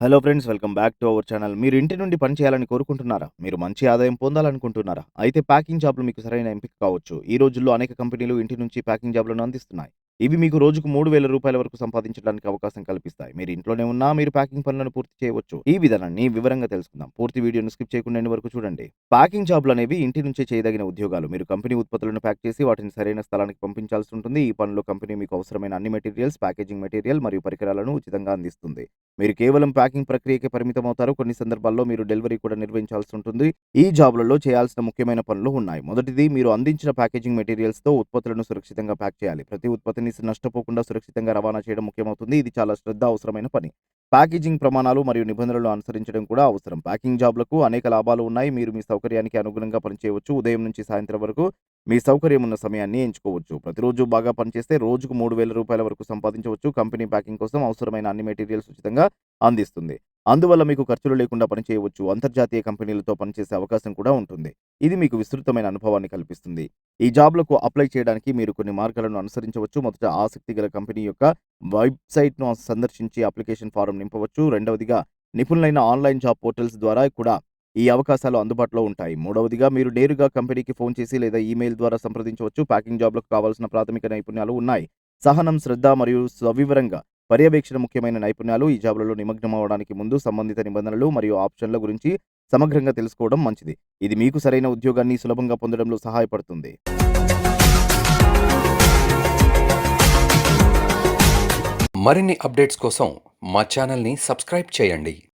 Hello friends welcome back to our channel. మీరు ఇంటి నుండి పని చేయాలని కోరుకుంటున్నారా? మీరు మంచి ఆదాయం పొందాలనుకుంటున్నారా? అయితే ప్యాకింగ్ జాబ్లు మీకు సరైన ఎంపిక కావచ్చు. ఈ రోజుల్లో అనేక కంపెనీలు ఇంటి నుంచి ప్యాకింగ్ జాబ్లను అందిస్తున్నాయి. ఇవి మీకు రోజుకు మూడు వేల రూపాయల వరకు సంపాదించడానికి అవకాశం కల్పిస్తాయి. మీరు ఇంట్లోనే ఉన్నా మీరు ప్యాకింగ్ పనులను పూర్తి చేయవచ్చు. ఈ విధానాన్ని వివరంగా తెలుసుకుందాం. పూర్తి వీడియోను స్కిప్ చేయకుండా వరకు చూడండి. ప్యాకింగ్ జాబ్లు అనేవి ఇంటి నుంచే చేయదగిన ఉద్యోగాలు. మీరు కంపెనీ ఉత్పత్తులను ప్యాక్ చేసి వాటిని సరైన స్థలానికి పంపించాల్సి ఉంటుంది. ఈ పనిలో కంపెనీ మీకు అవసరమైన అన్ని మెటీరియల్స్ ప్యాకేజింగ్ మెటీరియల్ మరియు పరికరాలను ఉచితంగా అందిస్తుంది. మీరు కేవలం ప్యాకింగ్ ప్రక్రియకే పరిమితం అవుతారు కొన్ని సందర్భాల్లో మీరు డెలివరీ కూడా నిర్వహించాల్సి ఉంటుంది. ఈ జాబ్లలో చేయాల్సిన ముఖ్యమైన పనులు ఉన్నాయి. మొదటిది మీరు అందించిన ప్యాకేజింగ్ మెటీరియల్స్తో ఉత్పత్తులను సురక్షితంగా ప్యాక్ చేయాలి. ప్రతి ఉత్పత్తిని నష్టపోకుండా సురక్షితంగా రవాణా చేయడం ముఖ్యమవుతుంది. ఇది చాలా శ్రద్ధ అవసరమైన పని. ప్యాకేజింగ్ ప్రమాణాలు మరియు నిబంధనలు అనుసరించడం కూడా అవసరం. ప్యాకింగ్ జాబ్లకు అనేక లాభాలు ఉన్నాయి. మీరు మీ సౌకర్యానికి అనుగుణంగా పనిచేయవచ్చు. ఉదయం నుంచి సాయంత్రం వరకు మీ సౌకర్యం ఉన్న సమయాన్ని ఎంచుకోవచ్చు. ప్రతిరోజు బాగా పనిచేస్తే రోజుకు మూడు వేల రూపాయల వరకు సంపాదించవచ్చు. కంపెనీ ప్యాకింగ్ కోసం అవసరమైన అన్ని మెటీరియల్స్ ఉచితంగా అందిస్తుంది. అందువల్ల మీకు ఖర్చులు లేకుండా పనిచేయవచ్చు. అంతర్జాతీయ కంపెనీలతో పనిచేసే అవకాశం కూడా ఉంటుంది. ఇది మీకు విస్తృతమైన అనుభవాన్ని కల్పిస్తుంది. ఈ జాబ్లకు అప్లై చేయడానికి మీరు కొన్ని మార్గాలను అనుసరించవచ్చు. మొదట ఆసక్తి గల కంపెనీ యొక్క వెబ్సైట్ను సందర్శించి అప్లికేషన్ ఫారం నింపవచ్చు. రెండవదిగా నిపుణులైన ఆన్లైన్ జాబ్ పోర్టల్స్ ద్వారా కూడా ఈ అవకాశాలు అందుబాటులో ఉంటాయి. మూడవదిగా మీరు నేరుగా కంపెనీకి ఫోన్ చేసి లేదా ఈమెయిల్ ద్వారా సంప్రదించవచ్చు. ప్యాకింగ్ జాబ్లకు కావాల్సిన ప్రాథమిక నైపుణ్యాలు ఉన్నాయి. సహనం శ్రద్ధ మరియు సవివరంగా పర్యవేక్షణ ముఖ్యమైన నైపుణ్యాలు ఈ జాబులలో నిమగ్నం అవడానికి ముందు సంబంధిత నిబంధనలు మరియు ఆప్షన్ల గురించి సమగ్రంగా తెలుసుకోవడం మంచిది. ఇది మీకు సరైన ఉద్యోగాన్ని సులభంగా పొందడంలో సహాయపడుతుంది. మరిన్ని అప్డేట్స్ కోసం మా ఛానల్ని సబ్స్క్రైబ్ చేయండి.